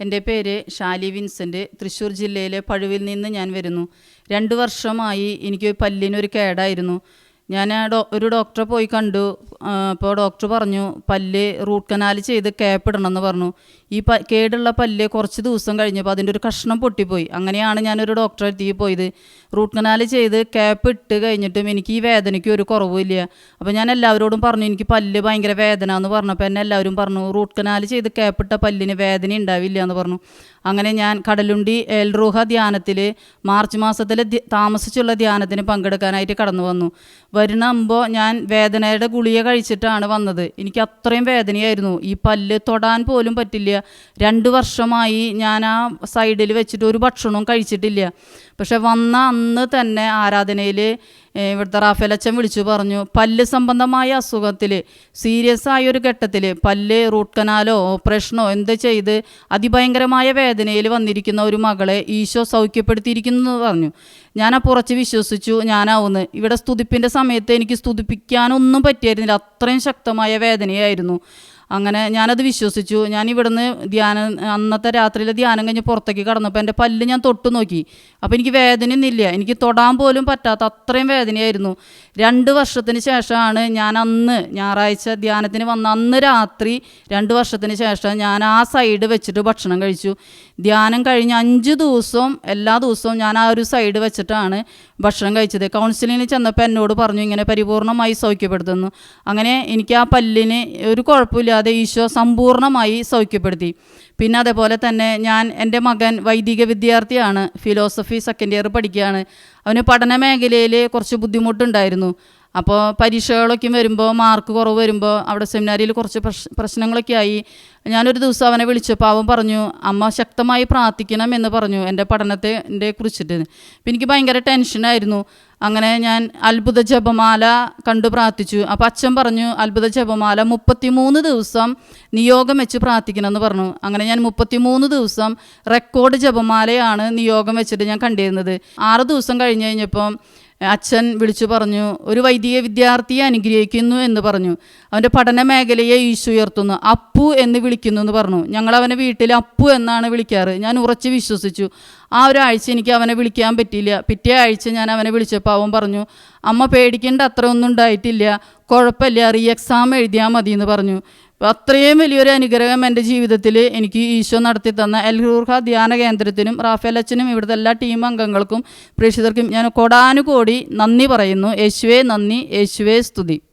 എന്റെ പേര് ഷാലി വിൻസെന്റ്. തൃശ്ശൂർ ജില്ലയിലെ പഴുവിൽ നിന്ന് ഞാൻ വരുന്നു. രണ്ട് വർഷമായി എനിക്ക് പല്ലിനൊരു കേടായിരുന്നു. ഞാൻ ഡോ ഒരു ഡോക്ടറെ പോയി കണ്ടു. അപ്പോൾ ഡോക്ടർ പറഞ്ഞു പല്ല് റൂട്ട് കനാൽ ചെയ്ത് ക്യാപ്പ് ഇടണമെന്ന് പറഞ്ഞു. ഈ പ കേടുള്ള പല്ല് കുറച്ച് ദിവസം കഴിഞ്ഞപ്പോൾ അതിന്റെ ഒരു കഷ്ണം പൊട്ടിപ്പോയി. അങ്ങനെയാണ് ഞാനൊരു ഡോക്ടറെ എത്തി പോയത്. റൂട്ട് കനാൽ ചെയ്ത് ക്യാപ്പ് ഇട്ട് കഴിഞ്ഞിട്ടും എനിക്ക് ഈ വേദനയ്ക്ക് ഒരു കുറവുമില്ല അപ്പോൾ ഞാൻ എല്ലാവരോടും പറഞ്ഞു എനിക്ക് പല്ല് ഭയങ്കര വേദന എന്ന് പറഞ്ഞപ്പോൾ എന്നെ എല്ലാവരും പറഞ്ഞു റൂട്ട് കനാൽ ചെയ്ത് ക്യാപ്പ് ഇട്ട പല്ലിന് വേദന ഉണ്ടാവില്ല എന്ന് പറഞ്ഞു. അങ്ങനെ ഞാൻ കടലുണ്ടി എൽറൂഹ ധ്യാനത്തിൽ മാർച്ച് മാസത്തിലെ താമസിച്ചുള്ള ധ്യാനത്തിന് പങ്കെടുക്കാനായിട്ട് കടന്നു വന്നു. വരുന്നുമ്പോൾ ഞാൻ വേദനയുടെ ഗുളിക കഴിച്ചിട്ടാണ് വന്നത്. എനിക്ക് അത്രയും വേദനയായിരുന്നു. ഈ പല്ല് തൊടാൻ പോലും പറ്റില്ല. രണ്ട് വർഷമായി ഞാൻ ആ സൈഡിൽ വെച്ചിട്ട് ഒരു ഭക്ഷണവും കഴിച്ചിട്ടില്ല. പക്ഷെ വന്ന അന്ന് തന്നെ ആരാധനയിൽ ഇവിടുത്തെ റാഫേലച്ചൻ വിളിച്ചു പറഞ്ഞു പല്ല് സംബന്ധമായ അസുഖത്തിൽ സീരിയസ് ആയ ഒരു ഘട്ടത്തിൽ പല്ല് റൂട്ട് കനാലോ ഓപ്പറേഷനോ എന്ത് ചെയ്ത് അതിഭയങ്കരമായ വേദനയിൽ വന്നിരിക്കുന്ന ഒരു മകളെ ഈശോ സൗഖ്യപ്പെടുത്തിയിരിക്കുന്നു എന്ന് പറഞ്ഞു. ഞാൻ ആ പുറച്ച് വിശ്വസിച്ചു ഞാനാവുന്നു. ഇവിടെ സ്തുതിപ്പിന്റെ സമയത്ത് എനിക്ക് സ്തുതിപ്പിക്കാനൊന്നും പറ്റിയായിരുന്നില്ല അത്രയും ശക്തമായ വേദനയായിരുന്നു. അങ്ങനെ ഞാനത് വിശ്വസിച്ചു. ഞാൻ ഇവിടുന്ന് ധ്യാനം അന്നത്തെ രാത്രിയിലെ ധ്യാനം കഴിഞ്ഞ് പുറത്തേക്ക് കടന്നപ്പോൾ എന്റെ പല്ല് ഞാൻ തൊട്ടു നോക്കി. അപ്പോൾ എനിക്ക് വേദനയൊന്നുമില്ല. എനിക്ക് തൊടാൻ പോലും പറ്റാത്ത അത്രയും വേദനയായിരുന്നു. രണ്ട് വർഷത്തിന് ശേഷമാണ് ഞാൻ അന്ന് ഞായറാഴ്ച ധ്യാനത്തിന് വന്ന അന്ന് രാത്രി രണ്ട് വർഷത്തിന് ശേഷം ഞാൻ ആ സൈഡ് വെച്ചിട്ട് ഭക്ഷണം കഴിച്ചു. ധ്യാനം കഴിഞ്ഞ് അഞ്ച് ദിവസവും എല്ലാ ദിവസവും ഞാൻ ആ ഒരു സൈഡ് വെച്ചിട്ടാണ് ഭക്ഷണം കഴിച്ചത്. കൗൺസിലിങ്ങിന് ചെന്നപ്പോൾ എന്നോട് പറഞ്ഞു ഇങ്ങനെ പരിപൂർണമായി സൗഖ്യപ്പെടുത്തുന്നു. അങ്ങനെ എനിക്ക് ആ പല്ലിന് ഒരു കുഴപ്പമില്ലാതെ ഈശോ സമ്പൂർണമായി സൗഖ്യപ്പെടുത്തി. പിന്നെ അതേപോലെ തന്നെ ഞാൻ എന്റെ മകൻ വൈദിക വിദ്യാർത്ഥിയാണ് ഫിലോസഫി സെക്കൻഡ് ഇയർ പഠിക്കുകയാണ്. അവന് പഠന മേഖലയിൽ കുറച്ച് ബുദ്ധിമുട്ടുണ്ടായിരുന്നു. അപ്പോൾ പരീക്ഷകളൊക്കെ വരുമ്പോൾ മാർക്ക് കുറവ് വരുമ്പോൾ അവിടെ സെമിനാരിയിൽ കുറച്ച് പ്രശ് പ്രശ്നങ്ങളൊക്കെ ആയി. ഞാനൊരു ദിവസം അവനെ വിളിച്ചപ്പോൾ അവൻ പറഞ്ഞു അമ്മ ശക്തമായി പ്രാർത്ഥിക്കണം എന്ന് പറഞ്ഞു എന്റെ പഠനത്തെ കുറിച്ചിട്ട്. എനിക്ക് ഭയങ്കര ടെൻഷനായിരുന്നു അങ്ങനെ ഞാൻ അത്ഭുത ജപമാല കണ്ടു പ്രാർത്ഥിച്ചു. അപ്പോൾ അച്ഛൻ പറഞ്ഞു അത്ഭുത ജപമാല മുപ്പത്തിമൂന്ന് ദിവസം നിയോഗം വെച്ച് പ്രാർത്ഥിക്കണമെന്ന് പറഞ്ഞു. അങ്ങനെ ഞാൻ മുപ്പത്തിമൂന്ന് ദിവസം റെക്കോർഡ് ജപമാലയാണ് നിയോഗം വെച്ചിട്ട് ഞാൻ കണ്ടിരുന്നത്. ആറ് ദിവസം കഴിഞ്ഞ് കഴിഞ്ഞപ്പം അച്ഛൻ വിളിച്ചു പറഞ്ഞു ഒരു വൈദിക വിദ്യാർത്ഥിയെ അനുഗ്രഹിക്കുന്നു എന്ന് പറഞ്ഞു. അവന്റെ പഠന മേഖലയെ ഈശോ ഉയർത്തുന്നു. അപ്പു എന്ന് വിളിക്കുന്നു എന്ന് പറഞ്ഞു. ഞങ്ങൾ അവനെ വീട്ടിൽ അപ്പു എന്നാണ് വിളിക്കാറ്. ഞാൻ ഉറച്ച് വിശ്വസിച്ചു. ആ ഒരാഴ്ച എനിക്ക് അവനെ വിളിക്കാൻ പറ്റിയില്ല. പിറ്റേ ആഴ്ച ഞാൻ അവനെ വിളിച്ചപ്പോൾ അവൻ പറഞ്ഞു അമ്മ പേടിക്കേണ്ട അത്ര ഒന്നും ഉണ്ടായിട്ടില്ല. കുഴപ്പമില്ല. റീ എക്സാം എഴുതിയാൽ മതി എന്ന് പറഞ്ഞു. അപ്പോൾ അത്രയും വലിയൊരു അനുഗ്രഹം എന്റെ ജീവിതത്തിൽ എനിക്ക് ഈശോ നടത്തി തന്ന എൽഹൂർഹ ധ്യാന കേന്ദ്രത്തിനും റാഫേൽ അച്ഛനും ഇവിടുത്തെ എല്ലാ ടീം അംഗങ്ങൾക്കും പ്രേക്ഷിതർക്കും ഞാൻ കൊടാനുകോടി നന്ദി പറയുന്നു. യേശുവേ നന്ദി യേശുവേ സ്തുതി.